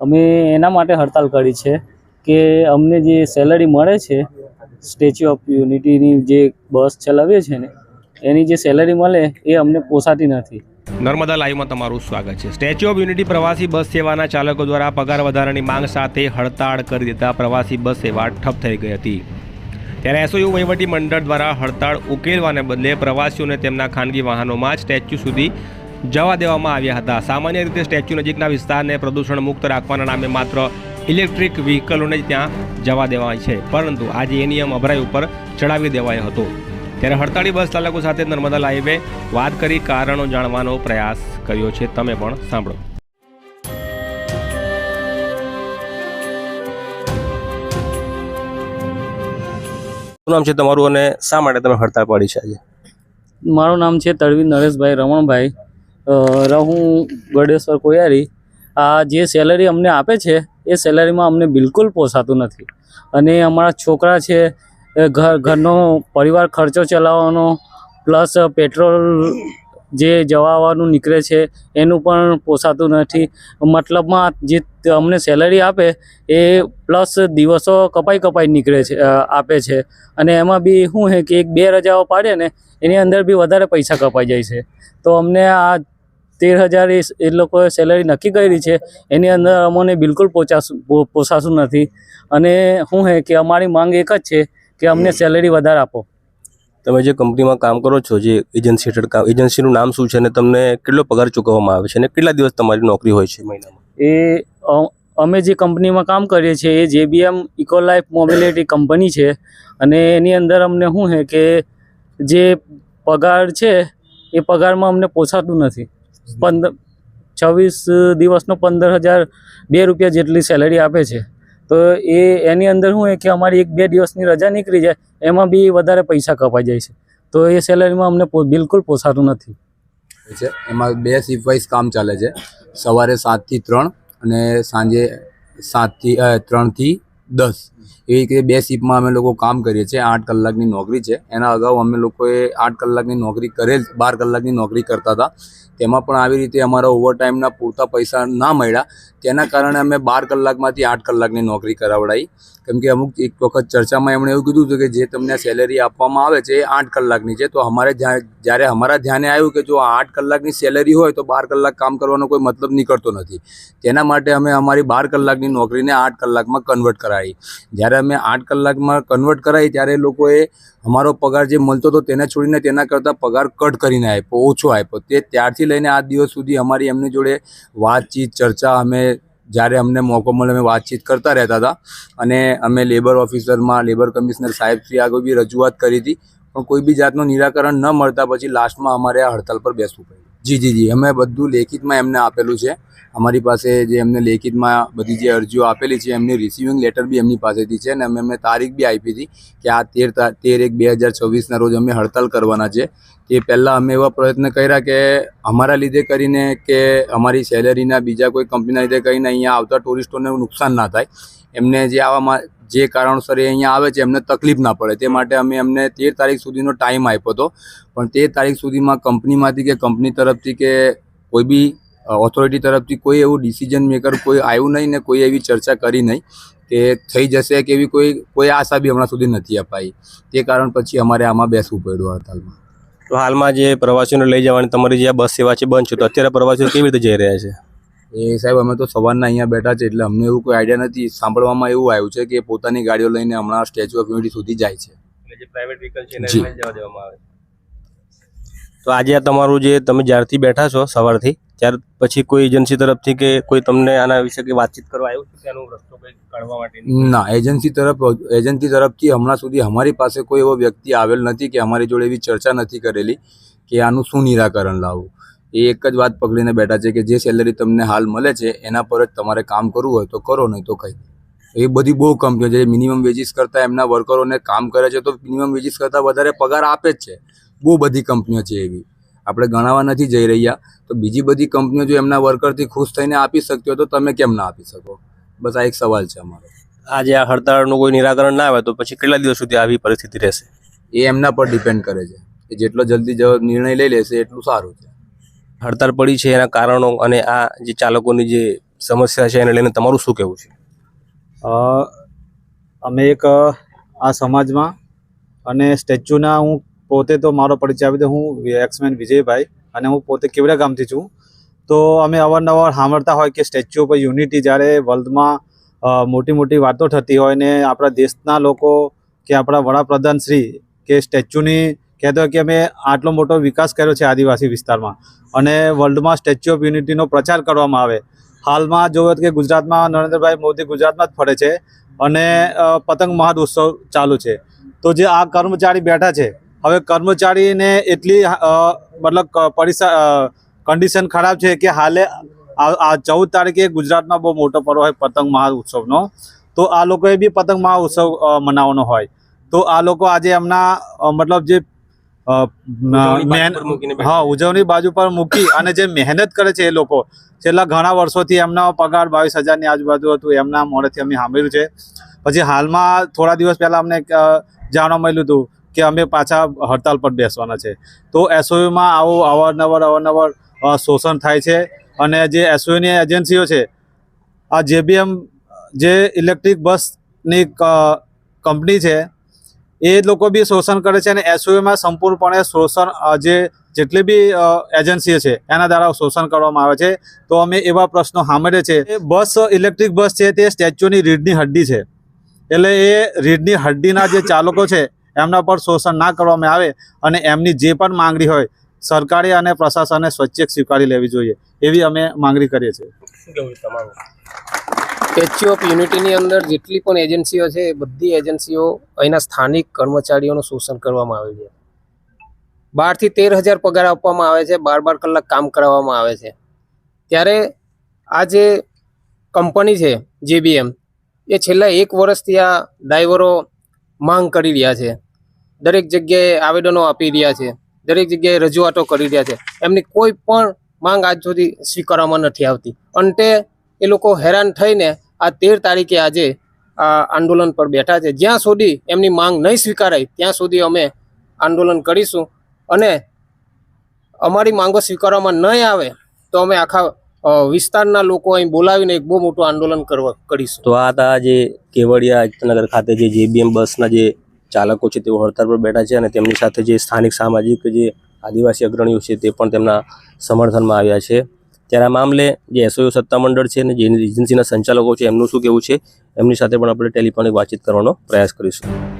અમે એના માટે હડતાલ કરી છે કે અમને જે સેલરી મળે છે સ્ટેચ્યુ ઓફ યુનિટીની જે બસ ચલાવીએ છીએ ને, એની જે સેલરી મળે એ અમને પોસાતી નથી. નર્મદા લાઈવમાં તમારું સ્વાગત છે. સ્ટેચ્યુ ઓફ યુનિટી પ્રવાસી બસ સેવાના ચાલકો દ્વારા પગાર વધારાની માંગ સાથે હડતાળ કરી દેતા પ્રવાસી બસ સેવા ઠપ થઈ ગઈ હતી. ત્યારે એસઓયુ વહીવટી મંડળ દ્વારા હડતાળ ઉકેલવાને બદલે પ્રવાસીઓને તેમના ખાનગી વાહનોમાં જ સ્ટેચ્યુ સુધી જવા દેવામાં આવ્યા હતા. સામાન્ય રીતે સ્ટેચ્યુ નજીકના વિસ્તારને પ્રદૂષણ મુક્ત રાખવાના નામે માત્ર ઇલેક્ટ્રિક વ્હીકલોને જ ત્યાં જવા દેવાય છે. પરંતુ આજે એ નિયમ અભરાઈ ઉપર ચડાવી દેવાયો હતો. ત્યારે હડતાળી બસ ચાલકો સાથે નર્મદા લાઈવે વાત કરી કારણો જાણવાનો પ્રયાસ કર્યો છે. તમે પણ સાંભળો. નામ છે તમારું અને શા માટે તમે હડતાળ પાડી છે આજે? મારું નામ છે તળવી નરેશભાઈ રમણભાઈ. રહું ગળેશ્વર કોયારી. આ જે સેલરી અમને આપે છે, એ સેલરીમાં અમને બિલકુલ પોસાતું નથી. અને અમારા છોકરા છે ઘર, ઘરનો પરિવાર ખર્ચો ચલાવવાનો પ્લસ પેટ્રોલ જે જવાનું નીકળે છે, એનું પણ પોસાતું નથી. મતલબમાં જે અમને સેલરી આપે, એ પ્લસ દિવસો કપાઈ કપાઈ નીકળે છે આપે છે. અને એમાં બી શું છે કે એક બે રજાઓ પાડે ને, એની અંદર બી વધારે પૈસા કપાઈ જાય છે. તો અમને આ તેર હજાર એ લોકોએ સેલરી નક્કી કરી છે. એની અંદર અમને બિલકુલ પોચાશું પોસાતું નથી. અને શું છે કે અમારી માંગ એક જ છે કે અમને સેલરી વધારે આપો. તમે જે કંપનીમાં કામ કરો છો જે એજન્સી હેઠળ કામ એજન્સીનું નામ શું છે અને તમને કેટલો પગાર ચૂકવવામાં આવે છે અને કેટલા દિવસ તમારી નોકરી હોય છે મહિનામાં? એ અમે જે કંપનીમાં કામ કરીએ છીએ એ જેબીએમ ઇકોલાઇફ મોબિલિટી કંપની છે. અને એની અંદર અમને શું છે કે જે પગાર છે એ પગારમાં અમને પોસાતું નથી. પંદર, છવ્વીસ દિવસનો પંદર હજાર બે રૂપિયા જેટલી સેલરી આપે છે. તો એ, એની અંદર શું એ કે અમારી એક બે દિવસની રજા નીકળી જાય, એમાં બી વધારે પૈસા કપાઈ જાય છે. તો એ સેલરીમાં અમને બિલકુલ પોસાતું નથી. એમાં બે શિફ્ટ વાઇઝ કામ ચાલે છે. સવારે સાતથી ત્રણ અને સાંજે સાતથી ત્રણથી દસ. એવી રીતે બે શિફ્ટમાં અમે લોકો કામ કરીએ છીએ. આઠ કલાકની નોકરી છે. એના અગાઉ અમે લોકોએ આઠ કલાકની નોકરી કરેલ, બાર કલાકની નોકરી કરતા હતા. તેમાં પણ આવી રીતે અમારા ઓવરટાઈમના પૂરતા પૈસા ના મળ્યા. તેના કારણે અમે બાર કલાકમાંથી આઠ કલાકની નોકરી કરાવડાવી કેમ કે અમુક એક વખત ચર્ચામાં એમણે એવું કીધું હતું કે જે તમને સેલેરી આપવામાં આવે છે એ આઠ કલાકની છે. તો અમારે જ્યારે અમારા ધ્યાને આવ્યું કે જો આઠ કલાકની સેલેરી હોય તો બાર કલાક કામ કરવાનો કોઈ મતલબ નીકળતો નથી. તેના માટે અમે અમારી બાર કલાકની નોકરીને આઠ કલાકમાં કન્વર્ટ કરાવી. જ્યારે અમે આઠ કલાકમાં કન્વર્ટ કરાવી ત્યારે લોકોએ અમારો પગાર જે મળતો હતો તેને છોડીને તેના કરતાં પગાર કટ કરીને આપ્યો, ઓછો આપ્યો. તે ત્યારથી લઈને આ દિવસ સુધી અમારી એમની જોડે વાતચીત, ચર્ચા અમે જ્યારે અમને મોકો મળે અમે વાતચીત કરતા રહેતા હતા. અને અમે લેબર ઓફિસરમાં લેબર કમિશનર સાહેબ શ્રી આગળ બી રજૂઆત કરી હતી. પણ કોઈ બી જાતનું નિરાકરણ ન મળતા પછી લાસ્ટમાં અમારે આ હડતાલ પર બેસવું પડ્યું. જી જી જી. અમે બધું લેખિતમાં એમને આપેલું છે. અમારી પાસે જે એમને લેખિતમાં બધી જે અરજીઓ આપેલી છે, એમની રિસીવિંગ લેટર બી એમની પાસેથી છે અને અમે એમને તારીખ બી આપી હતી કે આ તેર તેર એક બે હજાર છવ્વીસના રોજ અમે હડતાલ કરવાના છે. તે પહેલાં અમે એવા પ્રયત્ન કર્યા કે અમારા લીધે કરીને કે અમારી સેલેરીના બીજા કોઈ કંપનીના લીધે કરીને અહીંયા આવતા ટુરિસ્ટોને નુકસાન ના થાય. એમને જે આવામાં જે કારણોસર એ અહીંયા આવે છે, એમને તકલીફ ના પડે. તે માટે અમે એમને તેર તારીખ સુધીનો ટાઈમ આપ્યો હતો. પણ તેર તારીખ સુધીમાં કંપનીમાંથી કે કંપની તરફથી કે કોઈ બી ઓથોરિટી તરફથી કોઈ એવું ડિસિઝન મેકર કોઈ આવ્યું નહીં ને કોઈ એવી ચર્ચા કરી નહીં કે થઈ જશે કે એવી કોઈ કોઈ આશા બી હમણાં સુધી નથી અપાઈ. તે કારણ પછી અમારે આમાં બેસવું પડ્યું હડતાલમાં. તો હાલમાં જે પ્રવાસીઓને લઈ જવાની તમારી જે બસ સેવા છે બંધ છે, તો અત્યારે પ્રવાસીઓ કેવી રીતે જઈ રહ્યા છે? એ સાહેબ અમે તો સવારના અહીંયા બેઠા છે એટલે અમને એવું કોઈ આઈડિયા નથી. સાંભળવામાં એવું આવ્યું છે કે પોતાની ગાડીઓ લઈને હમણાં સ્ટેચ્યુ ઓફ યુનિટી સુધી જાય છે. તો આજે આ તમારું જે તમે જ્યારથી બેઠા છો સવારથી ત્યાર પછી કોઈ એજન્સી તરફથી કે કોઈ તમને આના વિશે કે વાતચીત કરવા આવ્યું છે તેનો રસ્તો કંઈક કાઢવા માટે ના એજન્સી તરફ એજન્સી તરફથી હમણાં સુધી અમારી પાસે કોઈ એવો વ્યક્તિ આવેલ નથી કે અમારી જોડે એવી ચર્ચા નથી કરેલી કે આનું શું નિરાકરણ લાવવું. એ એક જ વાત પકડીને બેઠા છે કે જે સેલરી તમને હાલ મળે છે એના પર જ તમારે કામ કરવું હોય તો કરો નહીં તો કંઈ. એ બધી બહુ કંપનીઓ છે મિનિમમ વેજીસ કરતાં એમના વર્કરોને કામ કરે છે તો મિનિમમ વેજીસ કરતાં વધારે પગાર આપે જ છે. બહુ બધી કંપનીઓ છે એવી. આપણે ગણાવવા નથી જઈ રહ્યા. તો બીજી બધી કંપનીઓ જો એમના વર્કરથી ખુશ થઈને આપી શકતી હોય તો તમે કેમ ના આપી શકો? બસ આ એક સવાલ છે અમારો. આજે આ હડતાળનું કોઈ નિરાકરણ ના આવે તો પછી કેટલા દિવસ સુધી આવી પરિસ્થિતિ રહેશે? એ એમના પર ડિપેન્ડ કરે છે. કે જેટલો જલ્દી નિર્ણય લઈ લેશે એટલું સારું છે. હડતાળ પડી છે એના કારણો અને આ જે ચાલકોની જે સમસ્યા છે એને લઈને તમારું શું કહેવું છે? અમે એક આ સમાજમાં અને સ્ટેચ્યુના હું પોતે તો મારો પરિચય આપી દઉં. હું એક્સમેન વિજયભાઈ અને હું પોતે કેવડા ગામથી છું. તો અમે અવારનવાર સાંભળતા હોય કે સ્ટેચ્યુ ઉપર યુનિટી જ્યારે વર્લ્ડમાં મોટી મોટી વાતો થતી હોય ને આપણા દેશના લોકો કે આપણા વડાપ્રધાન શ્રી કે સ્ટેચ્યુની કહેતો કે અમે આટલો મોટો વિકાસ કર્યો છે આદિવાસી વિસ્તારમાં. અને વર્લ્ડમાં સ્ટેચ્યુ ઓફ યુનિટીનો પ્રચાર કરવામાં આવે. હાલમાં જોયો કે ગુજરાતમાં નરેન્દ્રભાઈ મોદી ગુજરાતમાં જ ફરે છે અને પતંગ મહાદોત્સવ ચાલુ છે. તો જે આ કર્મચારી બેઠા છે, હવે કર્મચારીને એટલી મતલબ પરિસર પરિસા કન્ડિશન ખરાબ છે કે હાલે, આ ચૌદ તારીખે ગુજરાતમાં બહુ મોટો પર્વ હોય પતંગ મહાઉત્સવનો તો આ લોકોએ બી પતંગ મહાઉત્સવ મનાવવાનો હોય. તો આ લોકો આજે એમના મતલબ જે હા ઉજવણી બાજુ પર મૂકી અને જે મહેનત કરે છે એ લોકો છેલ્લા ઘણા વર્ષોથી એમનો પગાર બાવીસ હજારની આજુબાજુ હતું એમના મોડેથી અમે સાંભળ્યું છે. પછી હાલમાં થોડા દિવસ પહેલાં અમને જાણવા મળ્યું હતું કે અમે પાછા હડતાલ પર બેસવાના છે. તો એસઓયુમાં આવું અવારનવાર અવારનવાર શોષણ થાય છે અને જે એસઓયુની એજન્સીઓ છે આ જેબીએમ જે ઇલેક્ટ્રિક બસની કંપની છે એ લોકો બી શોષણ કરે છે અને એસઓયુમાં સંપૂર્ણપણે શોષણ જે જેટલી બી એજન્સીઓ છે, એના દ્વારા શોષણ કરવામાં આવે છે. તો અમે એવા પ્રશ્નો સાંભળે છે. બસ ઇલેક્ટ્રિક બસ છે, તે સ્ટેચ્યુની રીઢની હડ્ડી છે. એટલે એ રીઢની હડ્ડીના જે ચાલકો છે, એમના પર શોષણ ના કરવામાં આવે અને એમની જે પણ માંગણી હોય, સરકારે અને પ્રશાસને સ્વચ્છ સ્વીકારી લેવી જોઈએ. એવી અમે માંગણી કરીએ છીએ. સ્ટેચ્યુ ઓફ યુનિટીની અંદર જેટલી પણ એજન્સીઓ છે, એ બધી એજન્સીઓ અહીંના સ્થાનિક કર્મચારીઓનું શોષણ કરવામાં આવે છે. બારથી તેર હજાર પગાર આપવામાં આવે છે, બાર બાર કલાક કામ કરાવવામાં આવે છે. ત્યારે આ જે કંપની છે, જેબીએમ, એ છેલ્લા એક વર્ષથી આ ડ્રાઈવરો માંગ કરી રહ્યા છે. દરેક જગ્યાએ આવેદનો આપી રહ્યા છે, દરેક જગ્યાએ રજૂઆતો કરી રહ્યા છે. એમની કોઈ પણ માંગ આજ સુધી સ્વીકારવામાં નથી આવતી. અંતે એ લોકો હેરાન થઈને આ તેર તારીખે આજે આ આંદોલન પર બેઠા છે. જ્યાં સુધી એમની માંગ નહીં સ્વીકારાય, ત્યાં સુધી અમે આંદોલન કરીશું. અને અમારી માંગો સ્વીકારવામાં નહીં આવે તો અમે આખા વિસ્તારના લોકો અહીં બોલાવીને એક બહુ મોટું આંદોલન કરવા કરીશું. તો આ હતા જે કેવડિયા એકતાનગર ખાતે જે જેબીએમ બસના જે ચાલકો છે તેઓ હડતાળ પર બેઠા છે અને તેમની સાથે જે સ્થાનિક સામાજિક જે આદિવાસી અગ્રણીઓ છે તે પણ તેમના સમર્થનમાં આવ્યા છે. ત્યારે આ મામલે જે એસઓયુ સત્તામંડળ છે અને જે એજન્સીના સંચાલકો છે, એમનું શું કહેવું છે? એમની સાથે પણ આપણે ટેલિફોનિક વાતચીત કરવાનો પ્રયાસ કરીશું.